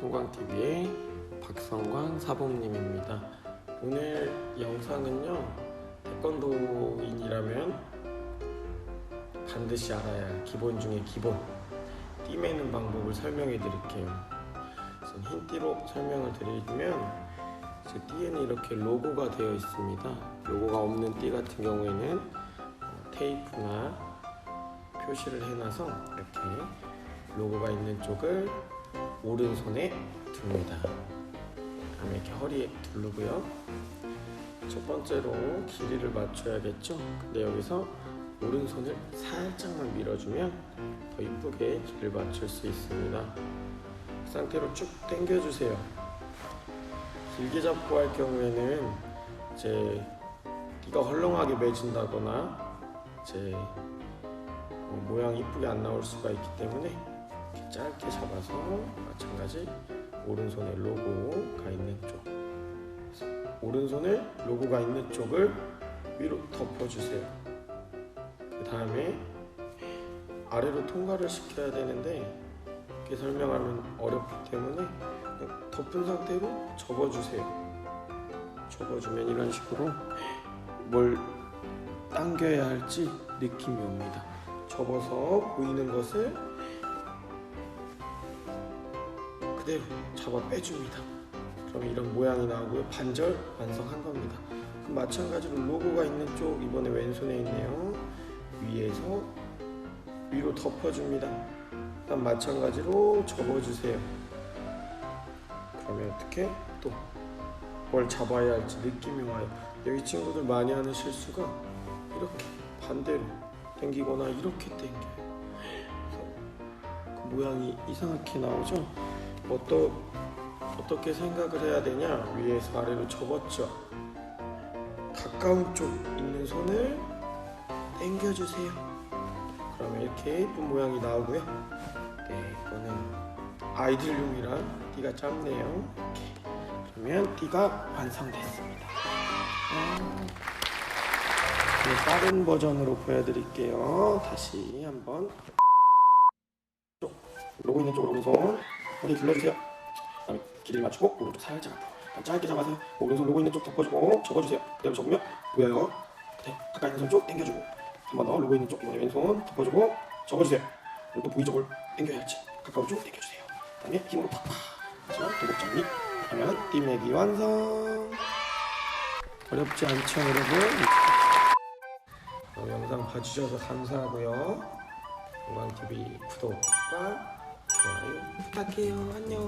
건강TV의 박성광 사범님입니다. 오늘 영상은요, 태권도인이라면 반드시 알아야 할 기본 중에 기본, 띠 매는 방법을 설명해 드릴게요. 우선 흰띠로 설명을 드리면, 제 띠에는 이렇게 로고가 되어 있습니다. 로고가 없는 띠 같은 경우에는 어, 테이프나 표시를 해놔서 이렇게 로고가 있는 쪽을 오른손에 둡니다. 다음에 이렇게 허리에 두르고요. 첫 번째로 길이를 맞춰야겠죠. 근데 여기서 오른손을 살짝만 밀어주면 더 이쁘게 길을 맞출 수 있습니다. 그 상태로 쭉 당겨주세요. 길게 잡고 할 경우에는 이제 띠가 헐렁하게 매진다거나 이제 어, 모양이 이쁘게 안 나올 수가 있기 때문에 짧게 잡아서 마찬가지. 오른손에 로고가 있는 쪽. 오른손을 로고가 있는 쪽을 위로 덮어주세요. 그 다음에 아래로 통과를 시켜야 되는데 이렇게 설명하면 어렵기 때문에 덮은 상태로 접어주세요. 접어주면 이런 식으로 뭘 당겨야 할지 느낌이 옵니다. 접어서 보이는 것을 그대로 잡아 빼줍니다. 그러면 이런 모양이 나오고요. 반절 완성한 겁니다. 그럼 마찬가지로 로고가 있는 쪽 이번에 왼손에 있네요. 위에서 위로 덮어줍니다. 그다음 마찬가지로 접어주세요. 그러면 어떻게 또 뭘 잡아야 할지 느낌이 와요. 여기 친구들 많이 하는 실수가 이렇게 반대로 당기거나 이렇게 당겨요. 그 모양이 이상하게 나오죠. 어떠, 어떻게 생각을 해야 되냐? 위에서 아래로 접었죠. 가까운 쪽 있는 손을 당겨주세요. 그러면 이렇게 예쁜 모양이 나오고요. 네, 이거는 아이들용이라 띠가 짧네요. 이렇게. 그러면 띠가 완성됐습니다. 아. 네, 다른 버전으로 보여드릴게요. 다시 한번 쪽, 로고 있는 쪽으로 오른손 허리 둘러주세요. 그다음에 길이를 맞추고 오른쪽 살짝 앞으로. 짧게 잡아서 오른손 로고 있는 쪽 덮어주고 접어주세요. 그대로 접으면 보여요. 네, 가까이 있는 손쪽 당겨주고 한 번 더 로고 있는 쪽 이번에 왼손 덮어주고 접어주세요. 그리고 또 보이 쪽을 당겨야 할지 가까운 쪽 당겨주세요. 그다음에 힘으로 팍팍 해서 도복 정리 하면 띠매기 완성. 어렵지 않죠 여러분? 어, 영상 봐주셔서 감사하고요. 건강TV 구독과 좋아요 부탁해요. 안녕.